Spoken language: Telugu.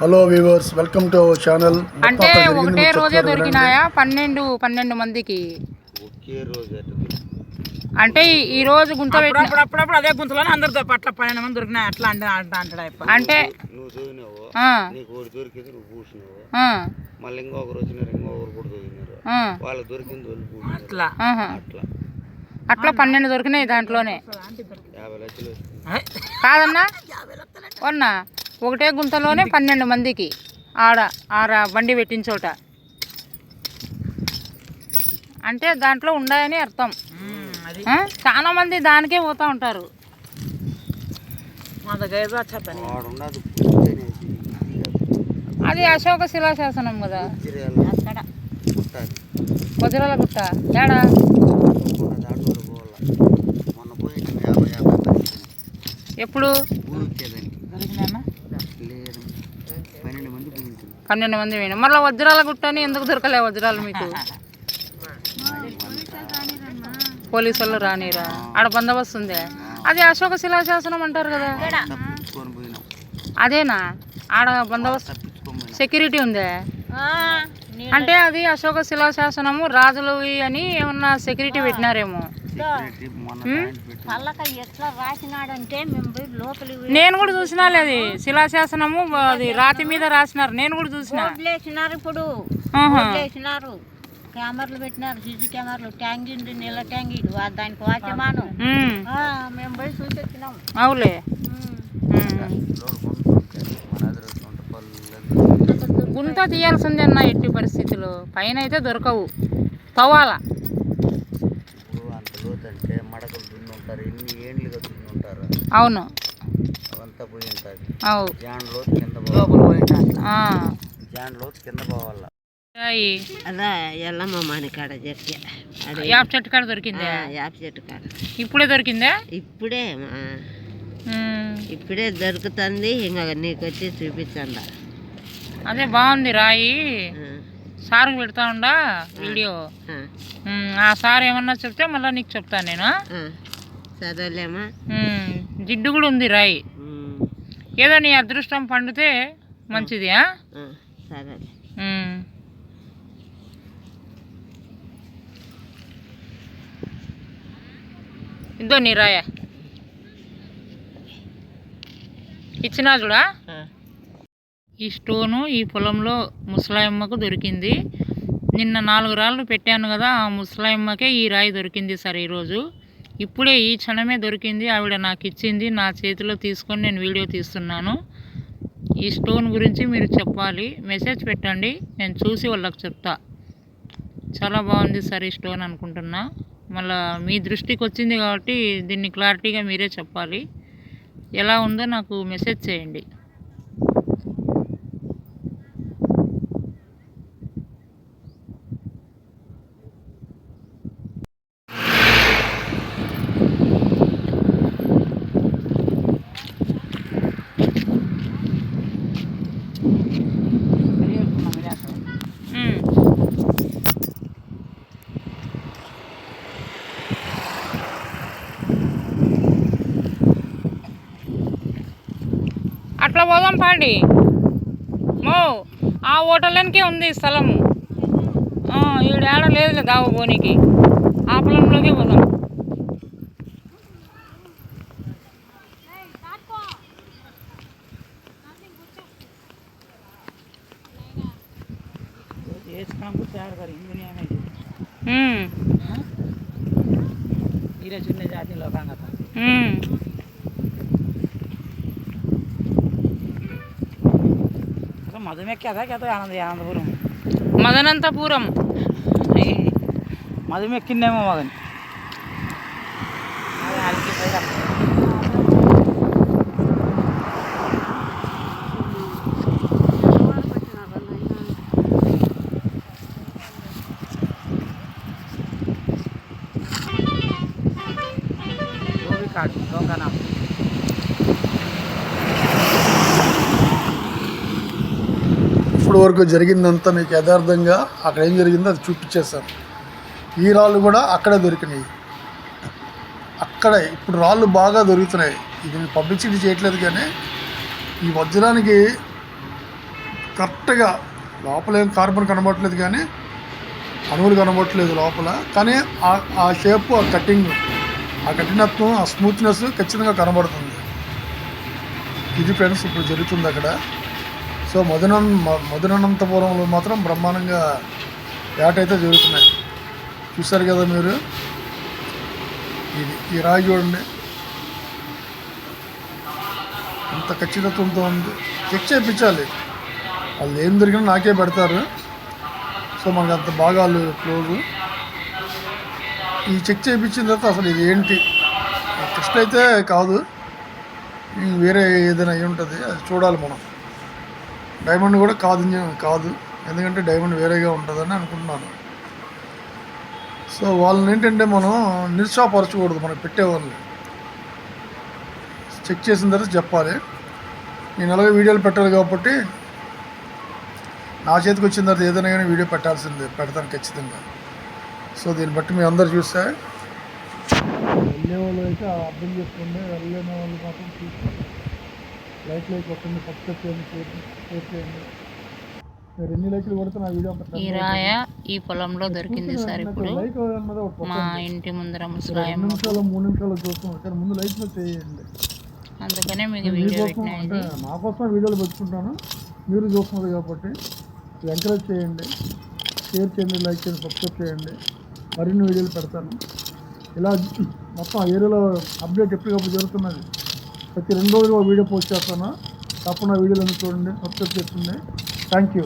Hello viewers welcome to our channel అంటే ఒకటే రోజే దొరికినాయా? పన్నెండు పన్నెండు మందికి. ఒకే రోజు అట్లా అంటే ఈ- రోజు గుంత పెట్టిన అప్పుడు అప్పుడప్పుడు అదే గుంతలోనే అందరితో పట్ల పన్నెండు మంది దొరికినాయి అట్లా అంటే అంట అంటాడు అంటే దొరికింది మళ్ళీ ఇంకొకరు వచ్చినారు ఇంకొకరు కూడా దొరికింది వాళ్ళు పూసినారు అట్లా. అట్లా. అట్లా పన్నెండు దొరికినాయి దాంట్లోనే. కాదన్నా? వన్నా? ఒకటే గుంతలోనే పన్నెండు మందికి ఆడ ఆడ బండి పెట్టిన చోట. అంటే దాంట్లో ఉండాయని అర్థం. ఉమ్, అది. ఆ? చాలా మంది దానికే పోతా ఉంటారు. అది అశోక శిలాశాసనం కదా. వజ్రాల గుట్ట. ఏడా? ఎప్పుడు భూమి ఇచ్చేదానికి దొరికినాయన్నా లేదు పన్నెండు మంది భూమి ఇచ్చింది పన్నెండు మంది పోయినా. మళ్ళీ వజ్రాల గుట్ట అని ఎందుకు దొరకలే వజ్రాలు మీకు? పోలీసు వాళ్ళు రానిరా. ఆడ బందోబస్తు ఉందే. అది అశోక శిలాశాసనం అంటారు కదా. అదేనా? ఆడ బందోబస్తు సెక్యూరిటీ ఉందే? అంటే అది అశోక శిలాశాసనము రాజులవి అని ఏమన్నా సెక్యూరిటీ పెట్టినారేమో. నేను కూడా చూసినాలే అది. శిలాశాసనము అది రాతి మీద రాసినారు. నేను కూడా చూసిన. ఇప్పుడు. కెమెరాలు పెట్టినారు. సీసీ కెమెరాలు. ట్యాంక్ ఉంది నీళ్ళ ట్యాంక్ ఇది దానికి వాచ్యమాను. ఆ, మేము పోయి చూసి వచ్చినాం అవులే గుంత తీయాల్సిందే అన్న ఎట్టి పరిస్థితుల్లో పైన అయితే దొరకవు. తవ్వాలా ఇప్పుడు అంత లోతు అంటే మడకలు దున్ని ఉంటారు ఎన్ని ఏండ్లుగా దున్ని ఉంటారు. అవును. అవంతా పోయి ఉంటుంది అవు. జాన్ లోతు కింద లోపల పోవాలి పోయింటా ఆ. జాన్ లోతు కింద పోవాల. అదా ఎల్లమ్మ మానికాడ చెట్టు అదే. యాప్ చెట్టు కాడ దొరికిందే? యాప చెట్టు కాడ. ఇప్పుడే దొరికిందే? ఇప్పుడే. ఇప్పుడే దొరుకుతుంది. ఇంకా నీకు వచ్చి చూపించండి అదే బాగుంది రాయి. సార్కి పెడతా ఉండా వీడియో. ఆ. సార్ ఏమన్నా చెప్తే మళ్ళీ నీకు చెప్తాను నేను. జిడ్డు కూడా ఉంది రాయి. ఏదో నీ అదృష్టం పండితే మంచిది సరే. ఇద్దో నీ రాయ. ఇచ్చినా చూడా? ఈ స్టోను ఈ పొలంలో ముసలాయమ్మకు దొరికింది. నిన్న నాలుగు రాళ్ళు పెట్టాను కదా ఆ ముసలాయమ్మకే ఈ రాయి దొరికింది సార్ ఈరోజు. ఇప్పుడే ఈ క్షణమే దొరికింది. ఆవిడ నాకు ఇచ్చింది నా చేతిలో తీసుకొని నేను వీడియో తీస్తున్నాను. ఈ స్టోన్ గురించి మీరు చెప్పాలి. మెసేజ్ పెట్టండి. నేను చూసి వాళ్ళకి చెప్తా. చాలా బాగుంది సార్ ఈ స్టోన్ అనుకుంటున్నా. మళ్ళా మీ దృష్టికి వచ్చింది కాబట్టి దీన్ని క్లారిటీగా మీరే చెప్పాలి. ఎలా ఉందో నాకు మెసేజ్ చేయండి. అట్లా పోదాం పాండి మో ఆ హోటల్లోనికే ఉంది స్థలము ఆ, ఏడ లేదు దావ పోనీకి ఆ పొలంలోకే పోదాం వేసుకున్నాం జాతి గారు तो मधु में क्या था क्या था आनंद आनंदपुरम मदनंतपुरम मधु में किन्ने में मगन Go, go, go, go. ఇప్పటి ఇప్పుడు వరకు జరిగిందంతా మీకు యథార్థంగా అక్కడ ఏం జరిగిందో అది చూపించేశారు. ఈ రాళ్ళు కూడా అక్కడే దొరికినాయి. అక్కడే ఇప్పుడు రాళ్ళు బాగా దొరుకుతున్నాయి. ఇది పబ్లిసిటీ చేయట్లేదు కానీ ఈ వజ్రానికి కరెక్ట్గా లోపల ఏం కార్బన్ కనబడట్లేదు కానీ అణువులు కనబడట్లేదు లోపల. కానీ ఆ- ఆ షేప్ ఆ కటింగ్ ఆ కఠినత్వం ఆ స్మూత్నెస్ ఖచ్చితంగా కనబడుతుంది. ఇది ఫ్రెండ్స్ ఇప్పుడు జరుగుతుంది అక్కడ. సో మధున మ- మధునంతపురంలో మాత్రం బ్రహ్మాండంగా ఏటైతే జరుగుతున్నాయి. చూశారు కదా మీరు? ఇది ఈ రాయి చూడండి. ఎంత ఖచ్చితత్వంతో ఉంది. చెక్ చేయించాలి. వాళ్ళు ఏం దొరికినా నాకే పెడతారు. సో మనకు అంత బాగా క్లోజు. ఈ చెక్ చేయించిన తర్వాత అసలు ఇది ఏంటి? టెస్ట్ అయితే కాదు. ఈ వేరే ఏదైనా అయి ఉంటుంది. అది చూడాలి మనం. డైమండ్ కూడా కాదు కాదు. ఎందుకంటే డైమండ్ వేరేగా ఉంటుందని అనుకుంటున్నాను. సో వాళ్ళని ఏంటంటే మనం నిరుత్సాహపరచకూడదు మనకు పెట్టేవాళ్ళని చెక్ చేసిన తర్వాత చెప్పాలి. నేను అలాగే వీడియోలు పెట్టాలి కాబట్టి నా చేతికి వచ్చిన తర్వాత ఏదైనా కానీ వీడియో పెట్టాల్సిందే పెడతాను ఖచ్చితంగా. సో దీన్ని బట్టి మీ అందరు చూస్తే వెళ్ళే వాళ్ళు అయితే అర్థం చేసుకోండి వెళ్ళలేని వాళ్ళు మాత్రం చూసుకోండి లైక్ లైక్ కొట్టండి సబ్స్క్రైబ్ చేయండి షేర్ చేయండి మీరు ఎన్ని లైక్లు కొడితే నా వీడియో ఈ రాయ ఈ పొలంలో దొరికింది సార్ ఇప్పుడు. మా ఇంటి ముందర రెండు ముసలాయమ్మ నిమిషాలు మూడు నిమిషాలు చూస్తున్నాం కానీ ముందు మీద చేయండి. అందుకనే మీకు వీడియో పెట్టిన అంటే ఇది నా కోసం వీడియోలు పెట్టుకుంటాను. మీరు చూస్తున్నారు కాబట్టి ఎంకరేజ్ చేయండి. షేర్ చేయండి లైక్ చేయండి సబ్స్క్రైబ్ చేయండి. మరిన్ని వీడియోలు పెడతాను. ఇలా మొత్తం ఏరియాలో అప్డేట్ ఎప్పటికప్పుడు జరుగుతున్నది. ప్రతి రెండు రోజులు వీడియో పోస్ట్ చేస్తాను. తప్పకుండా వీడియోలు చూడండి సబ్స్క్రైబ్ చేస్తుంది థ్యాంక్ యూ